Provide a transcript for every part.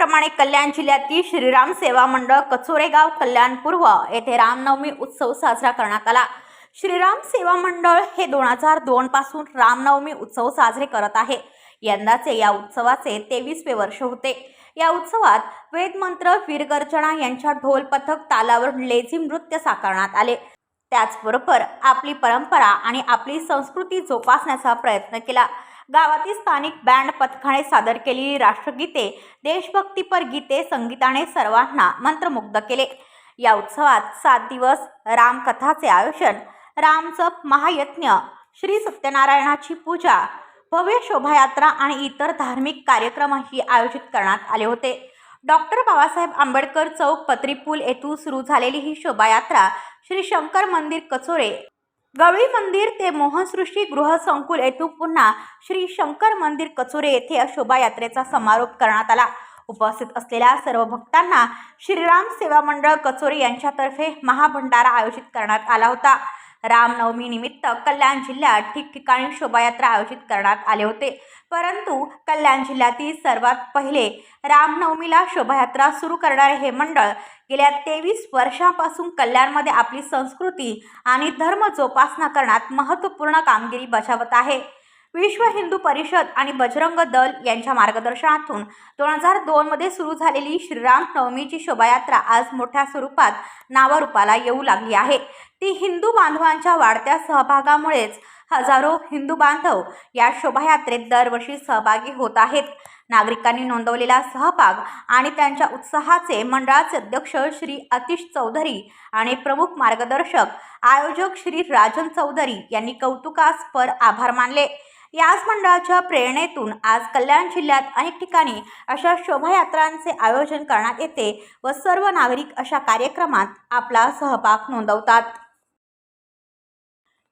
त्याचप्रमाणे कल्याण जिल्ह्यातील श्रीराम सेवा मंडळ कचोरेगाव कल्याण पूर्व येथे रामनवमी उत्सव साजरा करण्यात आला. श्रीराम सेवा मंडळ हे दोन हजार दोन पासून रामनवमी उत्सव साजरे करत आहे. यंदाचे या उत्सवाचे तेवीसवे वर्ष होते. या उत्सवात वेदमंत्र वीरगर्जना यांच्या ढोल पथक तालावर लेझी नृत्य साकारण्यात आले. त्याचबरोबर आपली परंपरा आणि आपली संस्कृती जोपासण्याचा प्रयत्न केला. गावातील स्थानिक बँड पथकाने सादर केलेली राष्ट्रगीते देशभक्तीपर गीते संगीताने सर्वांना मंत्रमुग्ध केले. या उत्सवात सात दिवस रामकथाचे आयोजन रामजप महायज्ञ श्री सत्यनारायणाची पूजा भव्य शोभायात्रा आणि इतर धार्मिक कार्यक्रमही आयोजित करण्यात आले होते. डॉक्टर बाबासाहेब आंबेडकर चौक पत्रीपूल येथून सुरू झालेली ही शोभायात्रा श्री शंकर मंदिर कचोरे गवळी मंदिर ते मोहनसृष्टी गृहसंकुल येथून पुन्हा श्री शंकर मंदिर कचोरे येथे या शोभायात्रेचा समारोप करण्यात आला. उपस्थित असलेल्या सर्व भक्तांना श्रीराम सेवा मंडळ कचोरे यांच्यातर्फे महाभंडारा आयोजित करण्यात आला होता. रामनवमी निमित्त कल्याण जिल्ह्यात ठिकठिकाणी शोभायात्रा आयोजित करण्यात आले होते. परंतु कल्याण जिल्ह्यातील सर्वात पहिले रामनवमीला शोभायात्रा सुरू करणारे हे मंडळ गेल्या तेवीस वर्षांपासून कल्याणमध्ये आपली संस्कृती आणि धर्म जोपासना करण्यात महत्त्वपूर्ण कामगिरी बजावत आहे. विश्व हिंदू परिषद आणि बजरंग दल यांच्या मार्गदर्शनातून दोन हजार दोनमध्ये सुरू झालेली श्रीराम नवमीची शोभायात्रा आज मोठ्या स्वरूपात नावारूपाला येऊ लागली आहे. ती हिंदू बांधवांच्या वाढत्या सहभागामुळेच हजारो हिंदू बांधव या शोभायात्रेत दरवर्षी सहभागी होत आहेत. नागरिकांनी नोंदवलेला सहभाग आणि त्यांच्या उत्साहाचे मंडळाचे अध्यक्ष श्री अतिश चौधरी आणि प्रमुख मार्गदर्शक आयोजक श्री राजन चौधरी यांनी कौतुकास्पर आभार मानले. याच मंडळाच्या प्रेरणेतून आज कल्याण जिल्ह्यात अनेक ठिकाणी अशा शोभायात्रांचे आयोजन करण्यात येते व सर्व नागरिक अशा कार्यक्रमात आपला सहभाग नोंदवतात.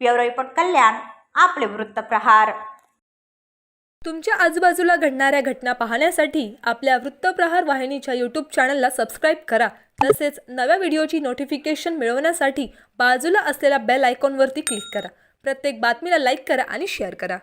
ब्युरो रिपोर्ट कल्याण आपले वृत्तप्रहार तुमच्या आजूबाजूला घडणाऱ्या घटना पाहण्यासाठी आपल्या वृत्तप्रहार वाहिनीच्या यूट्यूब चॅनलला सबस्क्राईब करा. तसेच नव्या व्हिडिओची नोटिफिकेशन मिळवण्यासाठी बाजूला असलेल्या बेल आयकॉनवरती क्लिक करा. प्रत्येक बातमीला लाईक करा आणि शेअर करा.